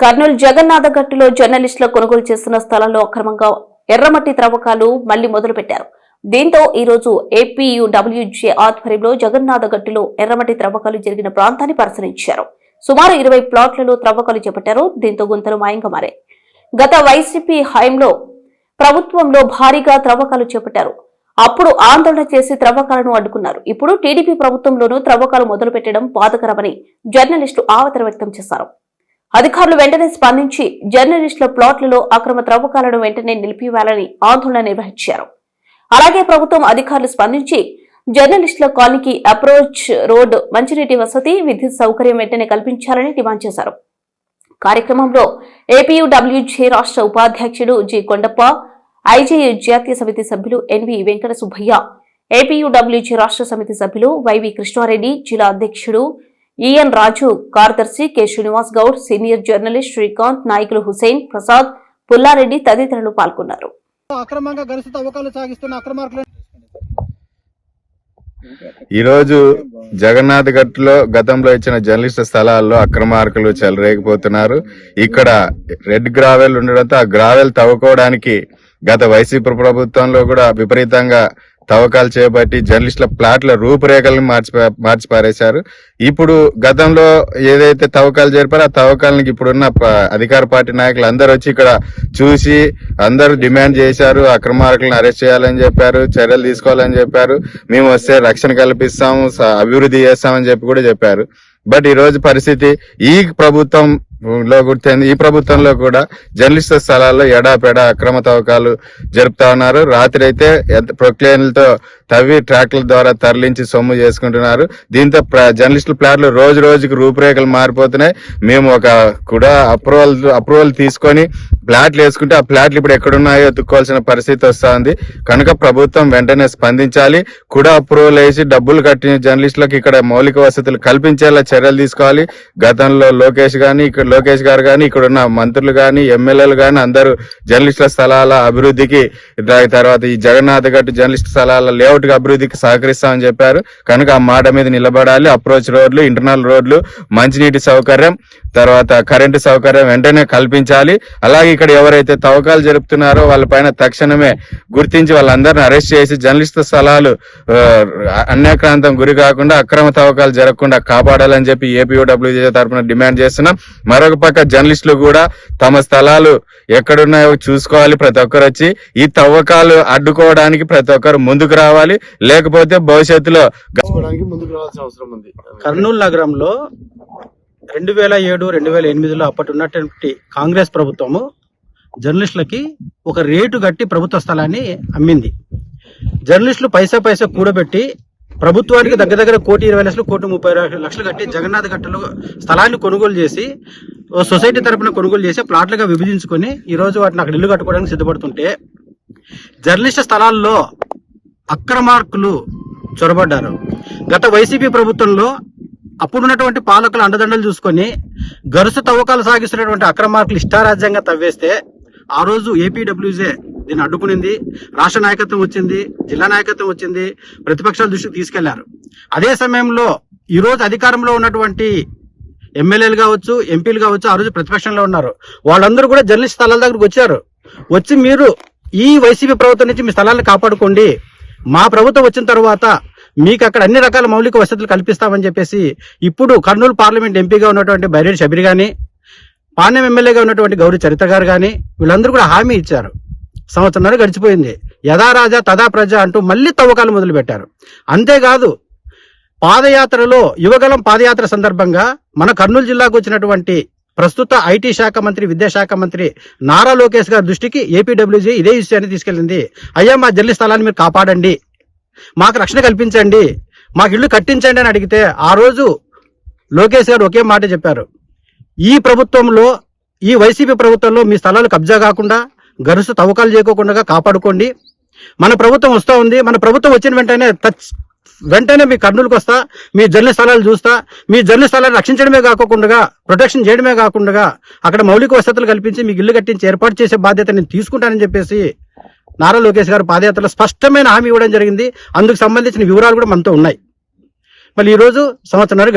కర్నూలు జగన్నాథ గట్టులో జర్నలిస్టుల కొనుగోలు చేస్తున్న స్థలంలో అక్రమంగా ఎర్రమట్టి త్రవ్వకాలు మళ్ళీ మొదలుపెట్టారు. దీంతో ఈ రోజు ఏపీయూడబ్ల్యూజే ఆధ్వర్యంలో జగన్నాథ గట్టులో ఎర్రమట్టి త్రవ్వకాలు జరిగిన ప్రాంతాన్ని పరిశీలించారు. సుమారు ఇరవై ప్లాట్లలో త్రవ్వకాలు చేపట్టారు. దీంతో గుంతలు మాయంగా మారాయి. గత వైసీపీ హయాంలో ప్రభుత్వంలో భారీగా త్రవ్వకాలు చేపట్టారు. అప్పుడు ఆందోళన చేసి త్రవ్వకాలను అడ్డుకున్నారు. ఇప్పుడు టీడీపీ ప్రభుత్వంలోనూ త్రవ్వకాలు మొదలుపెట్టడం బాధకరమని జర్నలిస్టులు ఆవేదన వ్యక్తం చేశారు. అధికారులు వెంటనే స్పందించి జర్నలిస్టుల ప్లాట్లలో అక్రమ త్రవ్వకాలను వెంటనే నిలిపివేయాలని ఆందోళన నిర్వహించారు. అలాగే ప్రభుత్వం అధికారులు స్పందించి జర్నలిస్టుల కాలనీకి అప్రోచ్ రోడ్ మంచినీటి వసతి విద్యుత్ సౌకర్యం వెంటనే కల్పించాలని డిమాండ్ చేశారు. కార్యక్రమంలో ఏపీయూడబ్ల్యూజే రాష్ట్ర ఉపాధ్యక్షుడు జి కొండప్ప ఐజేయు జాతీయ సమితి సభ్యులు ఎన్వి వెంకట సుబ్బయ్య ఏపీయూడబ్ల్యూజే రాష్ట్ర సమితి సభ్యులు వైవి కృష్ణారెడ్డి జిల్లా అధ్యక్షుడు ఈఎన్ రాజు కార్యదర్శి K. Srinivas Goud senior journalist Srikanth నాయకులు హుసేన్ ప్రసాద్ పుల్లారెడ్డి తదితరులు పాల్గొన్నారు. అక్రమంగా గరిష్ట తవ్వకాలు సాగిస్తున్న అక్రమార్కులను ఈరోజు జగన్నాథ్ గట్టులో గతంలో ఇచ్చిన జర్నలిస్ట్ స్థలాల్లో అక్రమార్కులు చెలరేగిపోతున్నారు. ఇక్కడ రెడ్ గ్రావెల్ ఉండడంతో ఆ గ్రావెల్ తవ్వుకోవడానికి గత వైసీపీ ప్రభుత్వంలో కూడా విపరీతంగా తవ్వకాలు చేపట్టి జర్నలిస్టుల ప్లాట్ల రూపురేఖలను మార్చి మార్చి పారేశారు. ఇప్పుడు గతంలో ఏదైతే తవ్వకాలు జరిపారో ఆ తవ్వకాలకు ఇప్పుడున్న అధికార పార్టీ నాయకులు అందరూ వచ్చి ఇక్కడ చూసి అందరూ డిమాండ్ చేశారు అక్రమార్కులను అరెస్ట్ చేయాలని చెప్పారు చర్యలు తీసుకోవాలని చెప్పారు మేము వస్తే రక్షణ కల్పిస్తాము అభివృద్ధి చేస్తామని చెప్పి కూడా చెప్పారు. బట్ ఈ రోజు పరిస్థితి ఈ ప్రభుత్వం లో గుర్తింది ఈ ప్రభుత్వంలో కూడా జర్నలిస్టు స్థలాల్లో ఎడాపెడా అక్రమ తవ్వకాలు జరుపుతా ఉన్నారు. రాత్రి అయితే ప్రొక్లేన్లతో తవ్వి ట్రాక్టర్ల ద్వారా తరలించి సొమ్ము చేసుకుంటున్నారు. దీంతో జర్నలిస్టుల ప్లాట్లు రోజు రోజుకి రూపురేఖలు మారిపోతున్నాయి. మేము ఒక కూడా అప్రూవల్ అప్రూవల్ తీసుకొని ప్లాట్లు వేసుకుంటే ఆ ప్లాట్లు ఇప్పుడు ఎక్కడున్నాయో ఎత్తుక్కోవాల్సిన పరిస్థితి వస్తుంది. కనుక ప్రభుత్వం వెంటనే స్పందించాలి. కూడా అప్రూవల్ వేసి డబ్బులు కట్టిన జర్నలిస్టులకు ఇక్కడ మౌలిక వసతులు కల్పించేలా చర్యలు తీసుకోవాలి. గతంలో లోకేష్ గాని ఇక్కడ లోకేష్ గారు గాని ఇక్కడ ఉన్న మంత్రులు గాని ఎమ్మెల్యేలు గాని అందరూ జర్నలిస్టుల స్థలాల అభివృద్ధికి తర్వాత ఈ జగన్నాథ్ గట్టు జర్నలిస్ట్ స్థలాల లేఅవుట్ అభివృద్ధికి సహకరిస్తామని చెప్పారు. కనుక ఆ మాట మీద నిలబడాలి. అప్రోచ్ రోడ్లు ఇంటర్నల్ రోడ్లు మంచినీటి సౌకర్యం తర్వాత కరెంటు సౌకర్యం వెంటనే కల్పించాలి. అలాగే ఇక్కడ ఎవరైతే తవ్వకాలు జరుపుతున్నారో వాళ్ళపైన తక్షణమే గుర్తించి వాళ్ళందరిని అరెస్ట్ చేసి జర్నలిస్ట్ స్థలాలు అన్యాక్రాంతం గురి కాకుండా అక్రమ తవ్వకాలు జరగకుండా కాపాడాలని చెప్పి ఏపీఓడబ్ల్యూజే తరఫున డిమాండ్ చేస్తున్నాం. మరొక పక్క జర్నలిస్టులు కూడా తమ స్థలాలు ఎక్కడున్నాయో చూసుకోవాలి ప్రతి ఒక్కరు వచ్చి. ఈ తవ్వకాలు అడ్డుకోవడానికి ప్రతి ఒక్కరు ముందుకు రావాలి. లేకపోతే భవిష్యత్తులో చేసుకోవడానికి ముందుకు రావాల్సిన అవసరం ఉంది. కర్నూలు నగరంలో రెండు వేల ఏడు రెండు వేల ఎనిమిదిలో అప్పటి ఉన్నటువంటి కాంగ్రెస్ ప్రభుత్వము జర్నలిస్టులకి ఒక రేటు కట్టి ప్రభుత్వ స్థలాన్ని అమ్మింది. జర్నలిస్టులు పైసా పైసా కూడబెట్టి ప్రభుత్వానికి దగ్గర దగ్గర కోటి ఇరవై లక్షలు కోటి ముప్పై లక్షలు కట్టి జగన్నాథ్ గట్టలో స్థలాన్ని కొనుగోలు చేసి సొసైటీ తరపున కొనుగోలు చేసి ప్లాట్లుగా విభజించుకొని ఈరోజు వాటిని అక్కడ ఇల్లు కట్టుకోవడానికి సిద్ధపడుతుంటే జర్నలిస్ట్ స్థలాల్లో అక్రమార్కులు చొరబడ్డారు. గత వైసీపీ ప్రభుత్వంలో అప్పుడున్నటువంటి పాలకుల అండదండలు చూసుకొని గరుసు తవ్వకాలు సాగిస్తున్నటువంటి అక్రమార్కులు ఇష్టారాజ్యంగా తవ్వేస్తే ఆ రోజు ఏపీడబ్ల్యూజే దీన్ని అడ్డుకునింది రాష్ట్ర నాయకత్వం వచ్చింది జిల్లా నాయకత్వం వచ్చింది ప్రతిపక్షాల దృష్టికి తీసుకెళ్ళారు. అదే సమయంలో ఈ రోజు అధికారంలో ఉన్నటువంటి ఎమ్మెల్యేలు కావచ్చు ఎంపీలు కావచ్చు ఆ రోజు ప్రతిపక్షంలో ఉన్నారు. వాళ్ళందరూ కూడా జర్నలిస్ట్ స్థలాల దగ్గరకు వచ్చారు. వచ్చి మీరు ఈ వైసీపీ ప్రభుత్వం నుంచి మీ స్థలాలను కాపాడుకోండి. మా ప్రభుత్వం వచ్చిన తర్వాత మీకు అక్కడ అన్ని రకాల మౌలిక వసతులు కల్పిస్తామని చెప్పేసి ఇప్పుడు కర్నూలు పార్లమెంట్ ఎంపీగా ఉన్నటువంటి బైరెడ్డి షబీర్ కానీ పాణ్యం ఎమ్మెల్యేగా ఉన్నటువంటి గౌరీ చరిత్ర గారు కానీ వీళ్ళందరూ కూడా హామీ ఇచ్చారు. సంవత్సరంన్నర గడిచిపోయింది. యథా రాజా తదా ప్రజ అంటూ మళ్ళీ తవ్వకాలు మొదలుపెట్టారు. అంతేకాదు పాదయాత్రలో యువగలం పాదయాత్ర సందర్భంగా మన కర్నూలు జిల్లాకు వచ్చినటువంటి ప్రస్తుత ఐటీ శాఖ మంత్రి విద్యాశాఖ మంత్రి నారా లోకేష్ గారి దృష్టికి ఏపీడబ్ల్యూజీ ఇదే విషయాన్ని తీసుకెళ్ళింది. అయ్యా మా జల్లి స్థలాన్ని మీరు కాపాడండి. మాకు రక్షణ కల్పించండి మాకు ఇల్లు కట్టించండి అని అడిగితే ఆ రోజు లోకేష్ గారు ఒకే మాట చెప్పారు. ఈ ప్రభుత్వంలో ఈ వైసీపీ ప్రభుత్వంలో మీ స్థలాలు కబ్జా కాకుండా గరుసు తవ్వకాలు చేయకోకుండా కాపాడుకోండి. మన ప్రభుత్వం వస్తూ ఉంది మన ప్రభుత్వం వచ్చిన వెంటనే టచ్ వెంటనే మీ కర్నూలుకు వస్తా మీ జర్నీ స్థలాలు చూస్తా మీ జర్నీ స్థలాలు రక్షించడమే కాకుండా ప్రొటెక్షన్ చేయడమే కాకుండా అక్కడ మౌలిక వసతులు కల్పించి మీకు ఇల్లు కట్టించి ఏర్పాటు చేసే బాధ్యత నేను తీసుకుంటానని చెప్పేసి నారా లోకేష్ గారు పాదయాత్రలో స్పష్టమైన హామీ ఇవ్వడం జరిగింది. అందుకు సంబంధించిన వివరాలు కూడా మనతో ఉన్నాయి. మళ్ళీ ఈ రోజు సంవత్సరం గడి